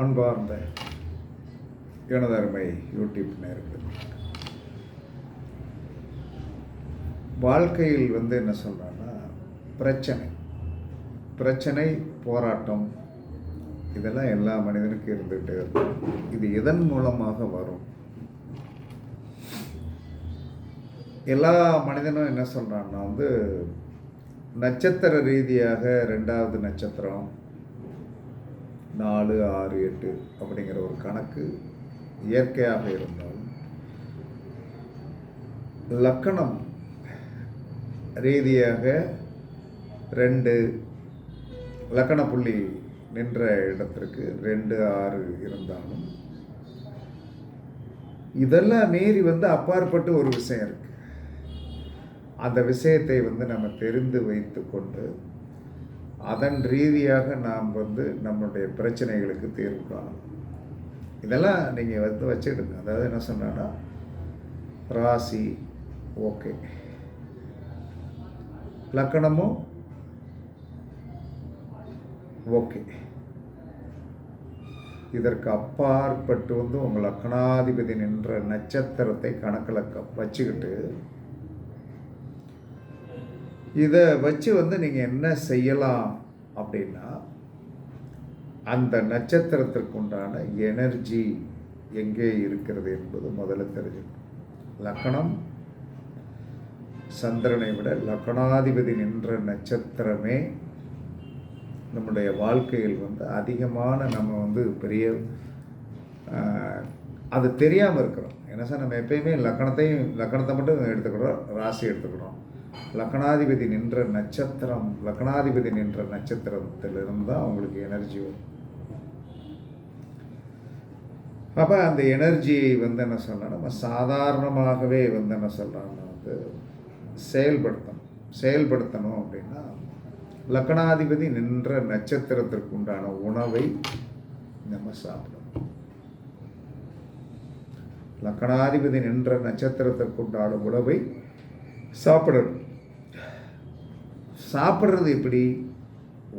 அன்பார்ந்த எனதருமை யூடியூப் நேருக்கு வாழ்க்கையில் வந்து என்ன சொல்கிறேன்னா பிரச்சனை. பிரச்சனை போராட்டம் இதெல்லாம் எல்லா மனிதனுக்கும் இருந்துகிட்டே இருக்கும். இது எதன் மூலமாக வரும்? எல்லா மனிதனும் என்ன சொல்கிறான்னா வந்து நட்சத்திர ரீதியாக ரெண்டாவது நட்சத்திரம் நாலு ஆறு எட்டு அப்படிங்கிற ஒரு கணக்கு இயற்கையாக இருந்தாலும் லக்கணம் ரீதியாக ரெண்டு லக்கண புள்ளி நின்ற இடத்திற்கு ரெண்டு ஆறு இருந்தாலும் இதெல்லாம் மீறி வந்து அப்பாற்பட்டு ஒரு விஷயம் இருக்குது அந்த விஷயத்தை வந்து நம்ம தெரிந்து வைத்து கொண்டு அதன் ரீதியாக நாம் வந்து நம்மளுடைய பிரச்சனைகளுக்கு தீர்வு காணும். இதெல்லாம் நீங்கள் வந்து வச்சுக்கிடுங்க. அதாவது என்ன சொன்னேன்னா ராசி ஓகே. லக்கணமும் ஓகே. இதற்கு அப்பாற்பட்டு வந்து உங்கள் லக்கணாதிபதி நின்ற நட்சத்திரத்தை கணக்கில் க- வச்சுக்கிட்டு இதை வச்சு வந்து நீங்கள் என்ன செய்யலாம் அப்படின்னா அந்த நட்சத்திரத்திற்கு உண்டான எனர்ஜி எங்கே இருக்கிறது என்பது முதல்ல தெரிஞ்சுக்கணும். லக்கணம் சந்திரனை விட லக்கணாதிபதி நின்ற நட்சத்திரமே நம்முடைய வாழ்க்கையில் வந்து அதிகமான நம்ம வந்து பெரிய அது தெரியாமல் இருக்கிறோம். என்ன சார் நம்ம எப்பயுமே லக்கணத்தையும் லக்கணத்தை மட்டும் எடுத்துக்கிறோம் ராசி எடுத்துக்கிறோம். லக்னாதிபதி நின்ற நட்சத்திரம் லக்னாதிபதி நின்ற நட்சத்திரத்திலிருந்து தான் அவங்களுக்கு எனர்ஜி வரும். அப்போ அந்த எனர்ஜியை வந்து என்ன சொல்லலாம் நம்ம சாதாரணமாகவே வந்து என்ன சொல்லலாம்னா வந்து செயல்படுத்தணும். செயல்படுத்தணும் அப்படின்னா லக்னாதிபதி நின்ற நட்சத்திரத்திற்கு உண்டான உணவை நம்ம சாப்பிடணும். லக்னாதிபதி நின்ற நட்சத்திரத்திற்கு உண்டான உணவை சாப்பிடணும். சாப்பிட்றது எப்படி?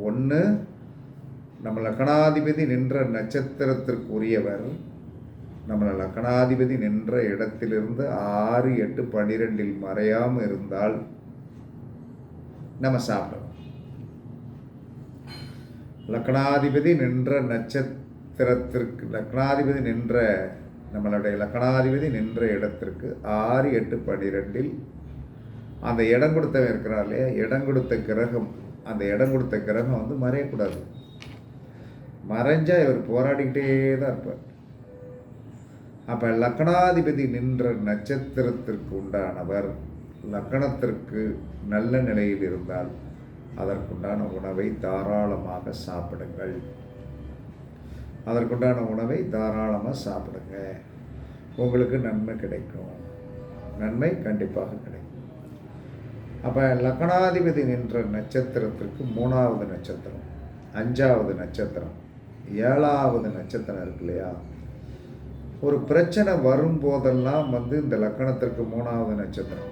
ஒன்று நம்ம லக்கணாதிபதி நின்ற நட்சத்திரத்திற்குரியவர் நம்ம லக்கணாதிபதி நின்ற இடத்திலிருந்து ஆறு எட்டு பன்னிரெண்டில் மறையாமல் இருந்தால் நம்ம சாப்பிடணும். லக்கணாதிபதி நின்ற நட்சத்திரத்திற்கு லக்கணாதிபதி நின்ற நம்மளுடைய லக்கணாதிபதி நின்ற இடத்திற்கு ஆறு எட்டு பன்னிரெண்டில் அந்த இடம் கொடுத்தவன் இருக்கிறான் இல்லையா? இடம் கொடுத்த கிரகம். அந்த இடம் கொடுத்த கிரகம் வந்து மறையக்கூடாது. மறைஞ்சால் இவர் போராடிக்கிட்டே தான் இருப்பார். அப்போ லக்கணாதிபதி நின்ற நட்சத்திரத்திற்கு உண்டானவர் லக்கணத்திற்கு நல்ல நிலையில் இருந்தால் அதற்குண்டான உணவை தாராளமாக சாப்பிடுங்கள். அதற்குண்டான உணவை தாராளமாக சாப்பிடுங்க. உங்களுக்கு நன்மை கிடைக்கும். நன்மை கண்டிப்பாக கிடைக்கும். அப்போ லக்கணாதிபதி நின்ற நட்சத்திரத்திற்கு மூணாவது நட்சத்திரம் அஞ்சாவது நட்சத்திரம் ஏழாவது நட்சத்திரம் இருக்கு இல்லையா? ஒரு பிரச்சனை வரும்போதெல்லாம் வந்து இந்த லக்கணத்திற்கு மூணாவது நட்சத்திரம்.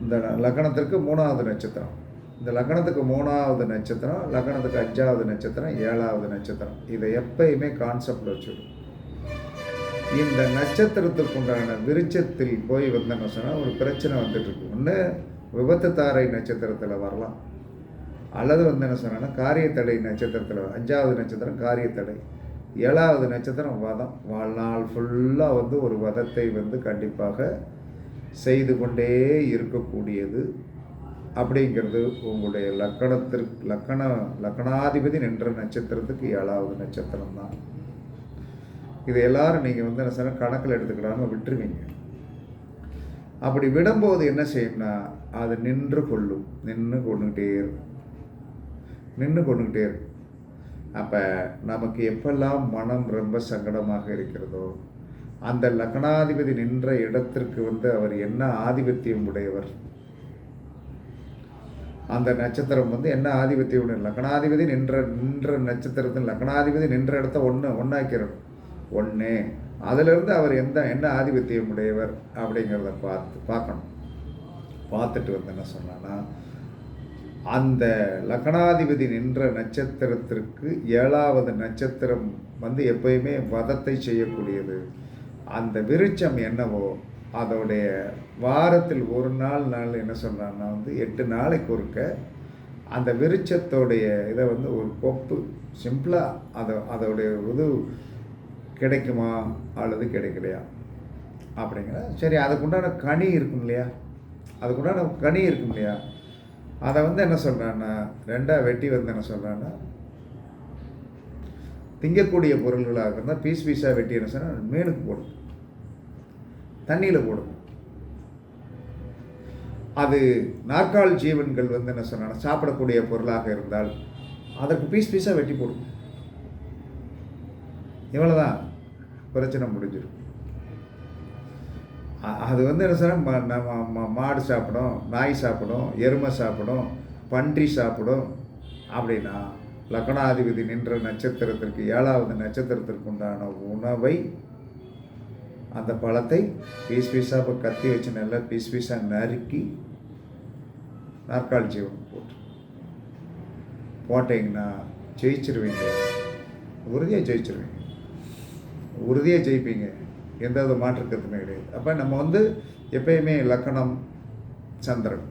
இந்த லக்கணத்திற்கு மூணாவது நட்சத்திரம். இந்த லக்கணத்துக்கு மூணாவது நட்சத்திரம் லக்கணத்துக்கு அஞ்சாவது நட்சத்திரம் ஏழாவது நட்சத்திரம். இதை எப்பயுமே கான்செப்டில் வச்சுடும் இந்த நட்சத்திரத்துக்கு உண்டான விருச்சத்தில் போய் வந்தேன்னு சொன்னால் ஒரு பிரச்சனை வந்துட்டு இருக்கு. ஒன்று விபத்து தாரை நட்சத்திரத்தில் வரலாம். அல்லது வந்து என்ன சொன்னேன்னா காரியத்தடை நட்சத்திரத்தில் அஞ்சாவது நட்சத்திரம் காரியத்தடை. ஏழாவது நட்சத்திரம் வதம். வாழ்நாள் ஃபுல்லாக வந்து ஒரு வதத்தை வந்து கண்டிப்பாக செய்து கொண்டே இருக்கக்கூடியது. அப்படிங்கிறது உங்களுடைய லக்கணத்திற்கு லக்கண லக்கணாதிபதி நின்ற நட்சத்திரத்துக்கு ஏழாவது நட்சத்திரம் தான் இது எல்லாரும் நீங்கள் வந்து என்ன சொன்ன கணக்கில் எடுத்துக்கிடாமல் விட்டுருவீங்க. அப்படி விடும்போது என்ன செய்யும்னா அது நின்று கொள்ளும். நின்று கொண்டுகிட்டே இருக்கும். நின்று கொண்டுகிட்டே இருக்கும். அப்போ நமக்கு எப்பெல்லாம் மனம் ரொம்ப சங்கடமாக இருக்கிறதோ அந்த லக்னாதிபதி நின்ற இடத்திற்கு வந்து அவர் என்ன ஆதிபத்தியம் உடையவர்? அந்த நட்சத்திரம் வந்து என்ன ஆதிபத்தியம் உடைய லக்னாதிபதி நின்ற நின்ற நட்சத்திரத்தின் லக்னாதிபதி நின்ற இடத்த ஒன்று ஒன்றாக்கிறோம் ஒன்று அதிலிருந்து அவர் எந்த என்ன ஆதிபத்தியம் உடையவர் அப்படிங்கிறத பார்த்து பார்க்கணும். பார்த்துட்டு வந்து என்ன சொன்னான்னா அந்த லக்னாதிபதி நின்ற நட்சத்திரத்திற்கு ஏழாவது நட்சத்திரம் வந்து எப்பயுமே வதத்தை செய்யக்கூடியது. அந்த விருட்சம் என்னவோ அதோடைய வாரத்தில் ஒரு நாள் நாள் என்ன சொன்னான்னா வந்து எட்டு நாளைக்கு ஒருக்க அந்த விருட்சத்தோடைய இதை வந்து ஒரு கொப்பு சிம்பிளாக அதை அதோடைய இது கிடைக்குமா அல்லது கிடைக்கலையா? அப்படிங்கிற சரி அதுக்குண்டான கனி இருக்கும் இல்லையா? அதுக்குண்டான கனி இருக்கும் இல்லையா? அதை வந்து என்ன சொல்கிறான்னா ரெண்டாக வெட்டி வந்து என்ன சொல்கிறான்னா திங்கக்கூடிய பொருள்களாக இருந்தால் பீஸ் பீஸாக வெட்டி என்ன சொன்னால் மீனுக்கு போடும். தண்ணியில் போடும். அது நாற்கால் ஜீவன்கள் வந்து என்ன சொன்னால் சாப்பிடக்கூடிய பொருளாக இருந்தால் அதற்கு பீஸ் பீஸாக வெட்டி போடும். இவ்வளோ தான் பிரச்சனை முடிஞ்சிடும். அது வந்து என்ன சார் நம்ம மாடு சாப்பிடும் நாய் சாப்பிடும் எருமை சாப்பிடும் பன்றி சாப்பிடும் அப்படின்னா லக்னாதிபதி நின்ற நட்சத்திரத்திற்கு ஏழாவது நட்சத்திரத்திற்கு உண்டான உணவை அந்த பழத்தை பீஸ் பீஸாக இப்போ கத்தி வச்சு நல்லா பீஸ் பீஸாக நறுக்கி நாற்காலி ஜீவன் போட்டு போட்டிங்கன்னா ஜெயிச்சிருவீங்க. உறுதியாக ஜெயிச்சிருவீங்க. உறுதியாக ஜெயிப்பீங்க. எந்த வித மாற்றுக்கத்துமே கிடையாது. அப்போ நம்ம வந்து எப்பயுமே லக்கணம் சந்திரன்.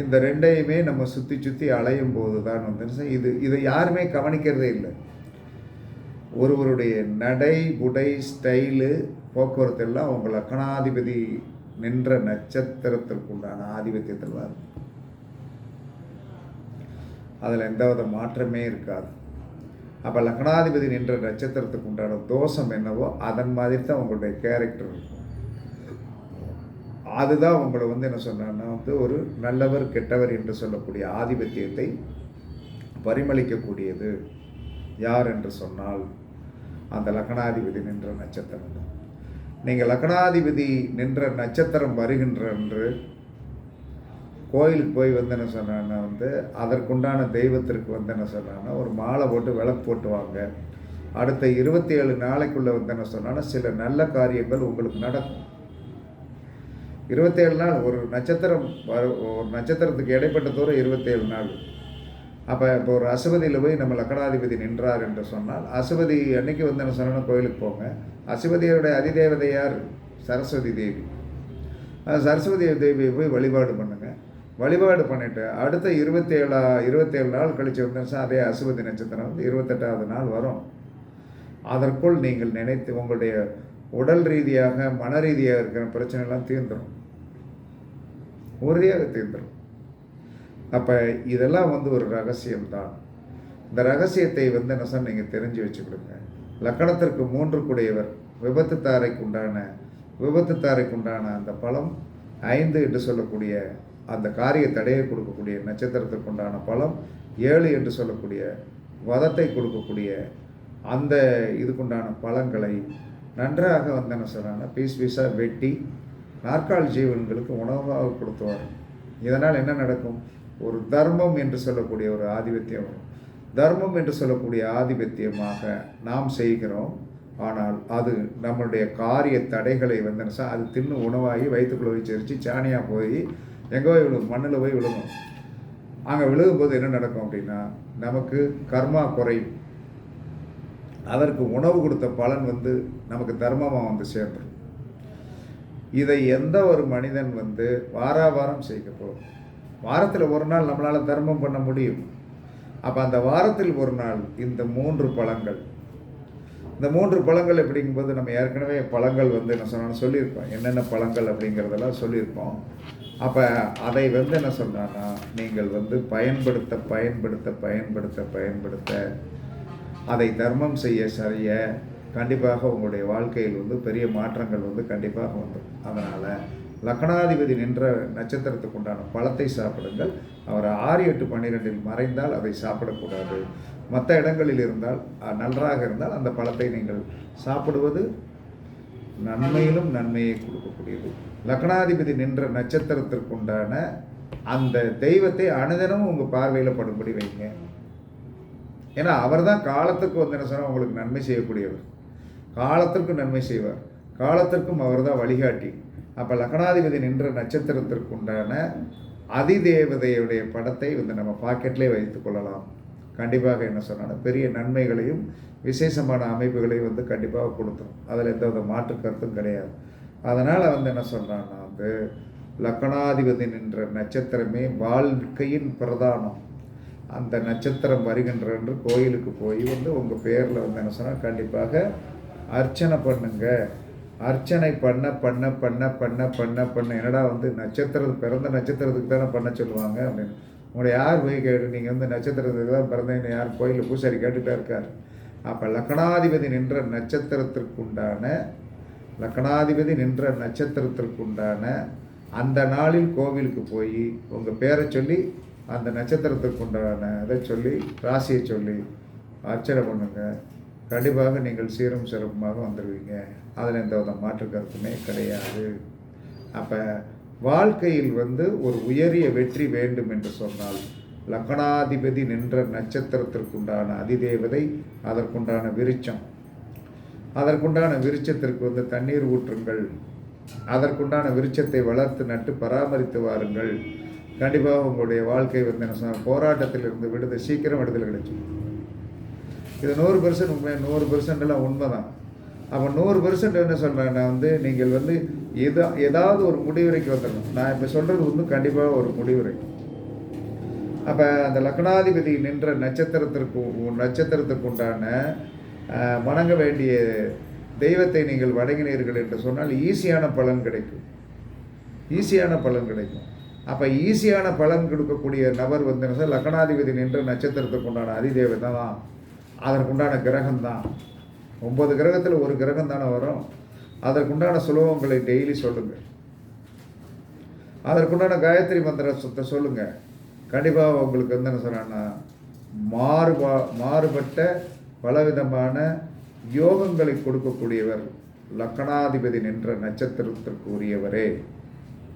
இந்த ரெண்டையுமே நம்ம சுற்றி சுற்றி அலையும் போது தான் வந்து இது இதை யாருமே கவனிக்கிறதே இல்லை. ஒருவருடைய நடை உடை ஸ்டைலு போக்குவரத்து எல்லாம் அவங்க லக்கணாதிபதி நின்ற நட்சத்திரத்திற்குண்டான ஆதிபத்தியத்தில் தான் இருக்கும் அதில் எந்தவித மாற்றமே இருக்காது. அப்போ லக்னாதிபதி நின்ற நட்சத்திரத்துக்கு உண்டான தோஷம் என்னவோ அதன் மாதிரி தான் உங்களுடைய கேரக்டர் இருக்கும். அதுதான் உங்களை வந்து என்ன சொன்னான்னா வந்து ஒரு நல்லவர் கெட்டவர் என்று சொல்லக்கூடிய ஆதிபத்தியத்தை பரிமளிக்கக்கூடியது. யார் என்று சொன்னால் அந்த லக்னாதிபதி நின்ற நட்சத்திரம் தான். நீங்கள் லக்னாதிபதி நின்ற நட்சத்திரம் வருகின்ற என்று கோயிலுக்கு போய் வந்து என்ன சொன்னான்னா வந்து அதற்குண்டான தெய்வத்திற்கு வந்து என்ன சொன்னான்னா ஒரு மாலை போட்டு விளக்கு போட்டு வாங்க அடுத்த இருபத்தி ஏழு நாளைக்குள்ளே வந்து என்ன சொன்னான்னா சில நல்ல காரியங்கள் உங்களுக்கு நடக்கும். இருபத்தேழு நாள் ஒரு நட்சத்திரம் வரு- ஒரு நட்சத்திரத்துக்கு இடைப்பட்ட தூரம் இருபத்தேழு நாள். அப்போ இப்போ ஒரு அசுபதியில் போய் நம்ம லக்கணாதிபதி நின்றார் என்று சொன்னால் அசுபதி அன்னைக்கு வந்து என்ன கோயிலுக்கு போங்க. அசுபதியோடைய அதிதேவதையார் சரஸ்வதி தேவி. சரஸ்வதி தேவியை போய் வழிபாடு பண்ணுங்கள் வழிபாடு பண்ணிவிட்டு அடுத்த இருபத்தேழா இருபத்தேழு நாள் கழிச்சு வந்து அதே அசுபதி நட்சத்திரம் வந்து இருபத்தெட்டாவது நாள் வரும். அதற்குள் நீங்கள் நினைத்து உங்களுடைய உடல் ரீதியாக மன ரீதியாக இருக்கிற பிரச்சனைலாம் தீர்ந்துடும் உறுதியாக தீர்ந்துடும் அப்போ இதெல்லாம் வந்து ஒரு ரகசியம்தான். இந்த ரகசியத்தை வந்து என்ன சார் நீங்கள் தெரிஞ்சு வச்சுக்கிடுங்க. லக்கணத்திற்கு மூன்று கூடியவர் விபத்து தாரைக்கு உண்டான விபத்து தாரைக்குண்டான அந்த பழம் ஐந்து என்று சொல்லக்கூடிய அந்த காரிய தடையை கொடுக்கக்கூடிய நட்சத்திரத்திற்கு உண்டான பலம் ஏழு என்று சொல்லக்கூடிய வதத்தை கொடுக்கக்கூடிய அந்த இதுக்குண்டான பழங்களை நன்றாக வந்து என்ன சொல்கிறாங்கன்னா பீஸ் பீஸாக வெட்டி நாற்கால் ஜீவன்களுக்கு உணவாக கொடுத்துவார். இதனால் என்ன நடக்கும்? ஒரு தர்மம் என்று சொல்லக்கூடிய ஒரு ஆதிபத்தியம் வரும். தர்மம் என்று சொல்லக்கூடிய ஆதிபத்தியமாக நாம் செய்கிறோம். ஆனால் அது நம்மளுடைய காரிய தடைகளை வந்து அது தின்னு உணவாகி வயிற்றுக்குள்ளே போய் சாணியாக போய் எங்கே போய் விழுகும் மண்ணில் போய் விழுகும். அங்கே விழுகும்போது என்ன நடக்கும் அப்படின்னா நமக்கு கர்மா குறையும். அதற்கு உணவு கொடுத்த பலன் வந்து நமக்கு தர்மமாக வந்து சேர்ந்துடும் இதை எந்த ஒரு மனிதன் வந்து வாராவாரம் வாரம் செய்கிறப்போ வாரத்தில் ஒரு நாள் நம்மளால் தர்மம் பண்ண முடியும். அப்போ அந்த வாரத்தில் ஒரு நாள் இந்த மூன்று பழங்கள். இந்த மூன்று பழங்கள் எப்படிங்கும்போது நம்ம ஏற்கனவே பழங்கள் வந்து என்ன சொன்னாலும் சொல்லியிருப்போம். என்னென்ன பழங்கள் அப்படிங்கிறதெல்லாம் சொல்லியிருப்போம். அப்போ அதை வந்து என்ன சொன்னான்னா நீங்கள் வந்து பயன்படுத்த பயன்படுத்த பயன்படுத்த பயன்படுத்த அதை தர்மம் செய்ய சரிய கண்டிப்பாக உங்களுடைய வாழ்க்கையில் வந்து பெரிய மாற்றங்கள் வந்து கண்டிப்பாக வந்துடும் அதனால் லக்னாதிபதி நின்ற நட்சத்திரத்துக்கு உண்டான பழத்தை சாப்பிடுங்கள். அவர் ஆறு எட்டு பன்னிரெண்டில் மறைந்தால் அதை சாப்பிடக்கூடாது. மற்ற இடங்களில் இருந்தால் நன்றாக இருந்தால் அந்த பழத்தை நீங்கள் சாப்பிடுவது நன்மையிலும் நன்மையை கொடுக்கக்கூடியது. லக்னாதிபதி நின்ற நட்சத்திரத்திற்குண்டான அந்த தெய்வத்தை அனுதினமும் உங்கள் பார்வையில் படும்படி வைங்க. ஏன்னா அவர் தான் காலத்துக்கு வந்து என்ன சொன்னால் உங்களுக்கு நன்மை செய்யக்கூடியவர். காலத்திற்கும் நன்மை செய்வார். காலத்திற்கும் அவர் தான் வழிகாட்டி. அப்போ லக்னாதிபதி நின்ற நட்சத்திரத்திற்குண்டான அதிதேவதையுடைய படத்தை வந்து நம்ம பாக்கெட்லேயே வைத்து கொள்ளலாம். கண்டிப்பாக என்ன சொன்னால் பெரிய நன்மைகளையும் விசேஷமான அமைப்புகளையும் வந்து கண்டிப்பாக கொடுத்துரும். அதில் எந்த வித மாற்று கருத்தும் கிடையாது. அதனால் வந்து என்ன சொல்கிறான்னா வந்து லக்கணாதிபதி நின்ற நட்சத்திரமே வாழ்க்கையின் பிரதானம். அந்த நட்சத்திரம் வருகின்ற என்று கோயிலுக்கு போய் வந்து உங்கள் பேரில் வந்து என்ன சொன்னால் கண்டிப்பாக அர்ச்சனை பண்ணுங்க. அர்ச்சனை பண்ண பண்ண பண்ண பண்ண பண்ண பண்ண என்னடா வந்து நட்சத்திரம் பிறந்த நட்சத்திரத்துக்கு தானே பண்ண சொல்லுவாங்க அப்படின்னு. உங்களை யார் போய் கேட்டு நீங்கள் வந்து நட்சத்திரத்துக்கு தான் பிறந்தேன்னு யார் கோயிலில் பூசாரி கேட்டுகிட்டே இருக்கார். அப்போ லக்கணாதிபதி நின்ற நட்சத்திரத்திற்குண்டான லக்கணாதிபதி நின்ற நட்சத்திரத்திற்குண்டான அந்த நாளில் கோவிலுக்கு போய் உங்கள் பேரை சொல்லி அந்த நட்சத்திரத்துக்குண்டான இதை சொல்லி ராசியை சொல்லி அர்ச்சனை பண்ணுங்க. கண்டிப்பாக நீங்கள் சீரும் சிறப்புமாக வந்துடுவீங்க அதில் எந்த வித மாற்று கருத்துமே கிடையாது. அப்போ வாழ்க்கையில் வந்து ஒரு உயரிய வெற்றி வேண்டும் என்று சொன்னால் லக்கணாதிபதி நின்ற நட்சத்திரத்திற்குண்டான அதிதேவதை அதற்குண்டான விருச்சம் அதற்குண்டான விருட்சத்திற்கு வந்து தண்ணீர் ஊற்றுங்கள். அதற்குண்டான விருட்சத்தை வளர்த்து நட்டு பராமரித்து வாருங்கள். கண்டிப்பாக உங்களுடைய வாழ்க்கை வந்து என்ன சொன்ன போராட்டத்திலிருந்து விடுதலை சீக்கிரம் விடுதலை கிடைக்கும். இது நூறு பெர்சன்ட் உண்மை நூறு பெர்சன்டெல்லாம் உண்மை தான் அப்போ நூறு பெர்சன்ட் என்ன சொல்கிறேன்னா வந்து நீங்கள் வந்து எதா ஏதாவது ஒரு முடிவுரைக்கு வந்துடணும். நான் இப்போ சொல்கிறது வந்து கண்டிப்பாக ஒரு முடிவுரை. அப்போ அந்த லக்னாதிபதி நின்ற நட்சத்திரத்திற்கு நட்சத்திரத்திற்கு உண்டான வணங்க வேண்டிய தெய்வத்தை நீங்கள் வணங்கினீர்கள் என்று சொன்னால் ஈஸியான பலன் கிடைக்கும். ஈஸியான பலன் கிடைக்கும். அப்போ ஈஸியான பலன் கொடுக்கக்கூடிய நபர் வந்து என்ன லக்னாதிபதி நின்ற நட்சத்திரத்துக்கு உண்டான அதிதேவதை? தான் அதற்குண்டான கிரகம் தான் ஒம்பது கிரகத்தில் ஒரு கிரகம் தானே வரும். அதற்குண்டான சுலோகங்களை டெய்லி சொல்லுங்கள் அதற்குண்டான காயத்ரி மந்திரத்தை சொல்லுங்கள் கண்டிப்பாக உங்களுக்கு வந்து என்ன சொல்கிறேன்னா மாறுபா மாறுபட்ட பலவிதமான யோகங்களை கொடுக்கக்கூடியவர் லக்கணாதிபதி நின்ற நட்சத்திரத்திற்கு உரியவரே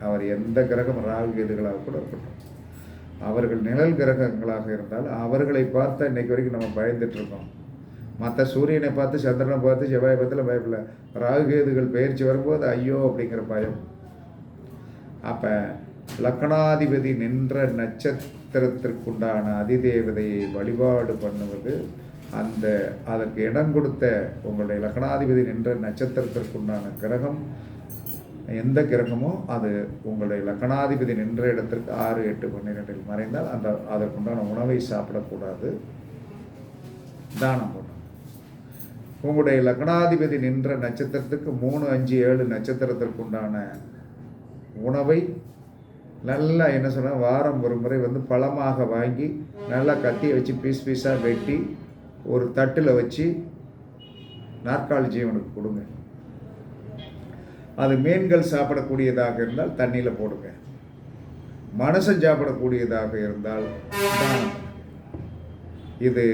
அவர் எந்த கிரகம் ராகு கேதுகளாக கூட இருக்கட்டும். அவர்கள் நிழல் கிரகங்களாக இருந்தால் அவர்களை பார்த்தா இன்னைக்கு வரைக்கும் நம்ம பயந்துட்டுருக்கோம் மற்ற சூரியனை பார்த்து சந்திரனை பார்த்து செவ்வாய் பார்த்துல பயப்படல. ராகு கேதுகள் பயிற்சி வரும்போது ஐயோ அப்படிங்கிற பயம். அப்போ லக்கணாதிபதி நின்ற நட்சத்திரத்திற்குண்டான அதிதேவதையை வழிபாடு பண்ணுவது அந்த அதற்கு இடம் கொடுத்த உங்களுடைய லக்கணாதிபதி நின்ற நட்சத்திரத்திற்குண்டான கிரகம் எந்த கிரகமோ அது உங்களுடைய லக்கணாதிபதி நின்ற இடத்திற்கு ஆறு எட்டு பன்னிரெண்டில் மறைந்தால் அந்த அதற்குண்டான உணவை சாப்பிடக்கூடாது. தானம் பண்ணணும் உங்களுடைய லக்னாதிபதி நின்ற நட்சத்திரத்துக்கு மூணு அஞ்சு ஏழு நட்சத்திரத்திற்குண்டான உணவை நல்லா என்ன சொன்னால் வாரம் ஒரு முறை வந்து பழமாக வாங்கி நல்லா கத்தியை வச்சு பீஸ் பீஸாக வெட்டி ஒரு தட்டில் வச்சு நாற்காலி ஜீவனுக்கு கொடுங்க. அது மீன்கள் சாப்பிடக்கூடியதாக இருந்தால் தண்ணியில் போடுங்க. மனுஷன் சாப்பிடக்கூடியதாக இருந்தால் இது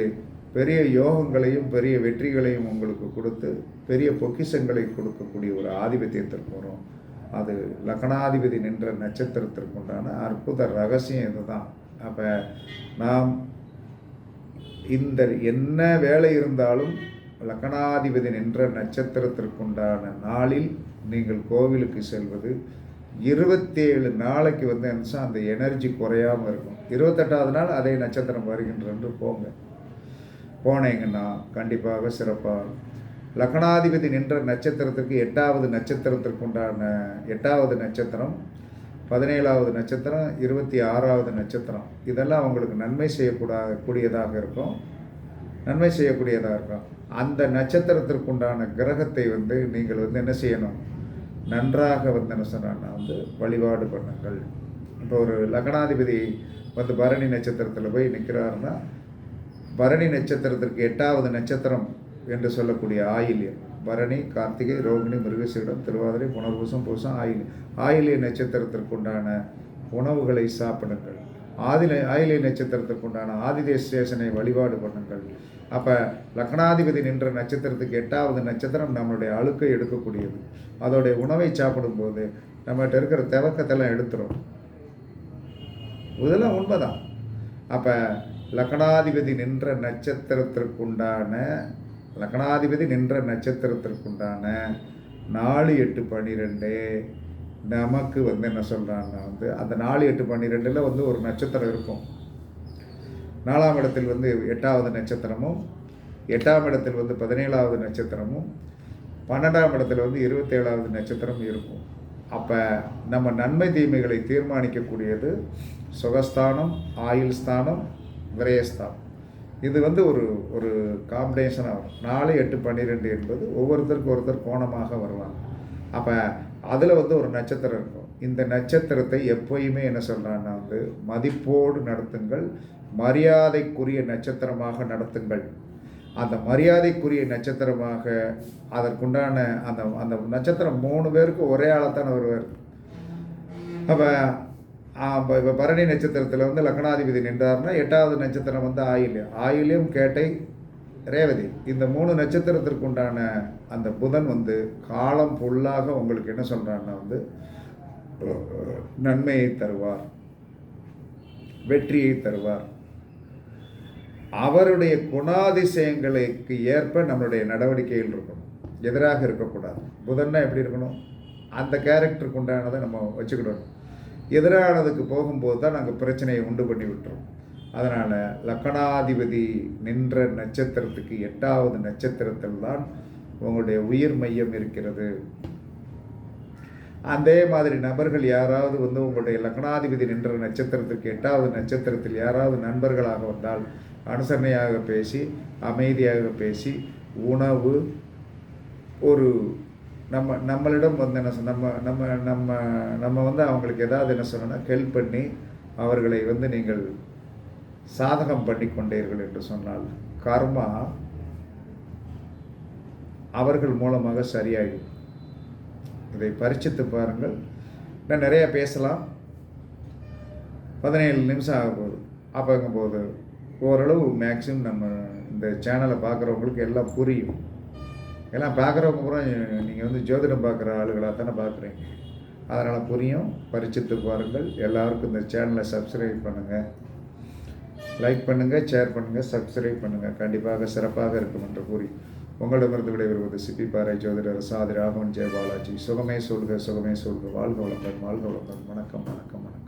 பெரிய யோகங்களையும் பெரிய வெற்றிகளையும் உங்களுக்கு கொடுத்து பெரிய பொக்கிஷங்களை கொடுக்கக்கூடிய ஒரு ஆதிபத்தியத்திற்கு வரும். அது லக்னாதிபதி நின்ற நட்சத்திரத்திற்கு உண்டான அற்புத ரகசியம் இதுதான். அப்போ நாம் இந்த என்ன வேலை இருந்தாலும் லக்னாதிபதி நின்ற நட்சத்திரத்திற்குண்டான நாளில் நீங்கள் கோவிலுக்கு செல்வது இருபத்தேழு நாளைக்கு வந்து என்ன அந்த எனர்ஜி குறையாமல் இருக்கும். இருபத்தெட்டாவது நாள் அதே நட்சத்திரம் வருகின்றன்று போங்க. போனீங்கன்னா கண்டிப்பாக சிறப்பாக லக்னாதிபதி நின்ற நட்சத்திரத்திற்கு எட்டாவது நட்சத்திரத்திற்கு உண்டான எட்டாவது நட்சத்திரம் பதினேழாவது நட்சத்திரம் இருபத்தி ஆறாவது நட்சத்திரம். இதெல்லாம் அவங்களுக்கு நன்மை செய்யக்கூடா கூடியதாக இருக்கும். நன்மை செய்யக்கூடியதாக இருக்கும். அந்த நட்சத்திரத்திற்குண்டான கிரகத்தை வந்து நீங்கள் வந்து என்ன செய்யணும்? நன்றாக வந்து என்ன சொன்னான்னா வந்து வழிபாடு பண்ணுங்கள். இப்போ ஒரு லக்னாதிபதி வந்து பரணி நட்சத்திரத்தில் போய் நிற்கிறாருன்னா பரணி நட்சத்திரத்திற்கு எட்டாவது நட்சத்திரம் என்று சொல்லக்கூடிய ஆயில்யம். பரணி கார்த்திகை ரோகிணி மிருகசீடம் திருவாதிரை புனர்பூசம் பூசம் ஆயிலி ஆயிலிய நட்சத்திரத்திற்குண்டான உணவுகளை சாப்பிடுங்கள். ஆதில ஆயிலிய நட்சத்திரத்திற்குண்டான ஆதிதே ஸ்டேஷனை வழிபாடு பண்ணுங்கள். அப்போ லக்னாதிபதி நின்ற நட்சத்திரத்துக்கு எட்டாவது நட்சத்திரம் நம்மளுடைய அழுக்கை எடுக்கக்கூடியது. அதோடைய உணவை சாப்பிடும்போது நம்மகிட்ட இருக்கிற திவக்கத்தெல்லாம் எடுத்துரும். இதெல்லாம் உண்மைதான். அப்போ லக்னாதிபதி நின்ற நட்சத்திரத்திற்குண்டான லக்னாதிபதி நின்ற நட்சத்திரத்திற்குண்டான நாலு எட்டு பன்னிரெண்டு நமக்கு வந்து என்ன சொல்கிறான்னா வந்து அந்த நாலு எட்டு பன்னிரெண்டில் வந்து ஒரு நட்சத்திரம் இருக்கும். நாலாம் இடத்தில் வந்து எட்டாவது நட்சத்திரமும் எட்டாம் இடத்தில் வந்து பதினேழாவது நட்சத்திரமும் பன்னெண்டாம் இடத்துல வந்து இருபத்தேழாவது நட்சத்திரம் இருக்கும். அப்போ நம்ம நன்மை தீமைகளை தீர்மானிக்கக்கூடியது சுகஸ்தானம் ஆயுள் ஸ்தானம் விரயஸ்தானம். இது வந்து ஒரு ஒரு காம்பினேஷன் ஆகும். நாலு எட்டு பன்னிரெண்டு என்பது ஒவ்வொருத்தருக்கு ஒருத்தர் கோணமாக வருவாங்க அப்போ அதில் வந்து ஒரு நட்சத்திரம் இருக்கும். இந்த நட்சத்திரத்தை எப்போயுமே என்ன சொல்கிறான்னா வந்து மதிப்போடு நடத்துங்கள் மரியாதைக்குரிய நட்சத்திரமாக நடத்துங்கள். அந்த மரியாதைக்குரிய நட்சத்திரமாக அதற்குண்டான அந்த அந்த நட்சத்திரம் மூணு பேருக்கு ஒரே ஆளத்தான வருவார். அப்போ இப்போ பரணி நட்சத்திரத்தில் வந்து லக்னாதிபதி நின்றார்னா எட்டாவது நட்சத்திரம் வந்து ஆயில்ய ஆயில்யம் கேட்டை ரேவதி. இந்த மூணு நட்சத்திரத்திற்கு உண்டான அந்த புதன் வந்து காலம் ஃபுல்லாக உங்களுக்கு என்ன சொல்கிறான்னா வந்து நன்மையை தருவார். வெற்றியை தருவார். அவருடைய குணாதிசயங்களுக்கு ஏற்ப நம்மளுடைய நடவடிக்கையில் இருக்கணும். எதிராக இருக்கக்கூடாது. புதன்னா எப்படி இருக்கணும்? அந்த கேரக்டருக்கு உண்டானதை நம்ம வச்சுக்கிடணும். எதிரானதுக்கு போகும்போது தான் நாங்கள் பிரச்சனையை உண்டு பண்ணி விட்டுறோம். அதனால் லக்கணாதிபதி நின்ற நட்சத்திரத்துக்கு எட்டாவது நட்சத்திரத்தில் தான் உங்களுடைய உயிர் மையம் இருக்கிறது. அதே மாதிரி நபர்கள் யாராவது வந்து உங்களுடைய லக்னாதிபதி நின்ற நட்சத்திரத்திற்கு எட்டாவது நட்சத்திரத்தில் யாராவது நண்பர்களாக வந்தால் அனுசரணையாக பேசி அமைதியாக பேசி உணவு ஒரு நம்ம நம்மளிடம் வந்து என்ன நம்ம நம்ம நம்ம நம்ம வந்து அவங்களுக்கு ஏதாவது என்ன சொன்னோன்னா ஹெல்ப் பண்ணி அவர்களை வந்து நீங்கள் சாதகம் பண்ணி கொண்டீர்கள் என்று சொன்னால் கர்மா அவர்கள் மூலமாக சரியாகும் இதை பரிச்சித்து பாருங்கள். இன்னும் நிறைய பேசலாம். பதினேழு நிமிஷம் ஆக போகுது. அப்போங்கும்போது ஓரளவு மேக்ஸிமம் நம்ம இந்த சேனலை பார்க்குறவங்களுக்கு எல்லாம் புரியும். எல்லாம் பார்க்குறவங்க பூரா நீங்கள் வந்து ஜோதிடம் பார்க்குற ஆளுகளாக தானே பார்க்குறீங்க. அதனால் புரியும் பரிச்சித்து பாருங்கள். எல்லாருக்கும் இந்த சேனலை சப்ஸ்கிரைப் பண்ணுங்கள் லைக் பண்ணுங்கள் ஷேர் பண்ணுங்கள் சப்ஸ்கிரைப் பண்ணுங்கள் கண்டிப்பாக சிறப்பாக இருக்கும் என்று கூறி உங்களிடமிருந்து விடைபெறுவது சிப்பி பாறை ஜோதிடர் சாதி ராகவன் ஜெயபாலாஜி. சுகமே சொல்க சுகமே சொல்க வாழ்க வளங்கள் வாழ்க வளங்கள் வணக்கம் வணக்கம் வணக்கம்.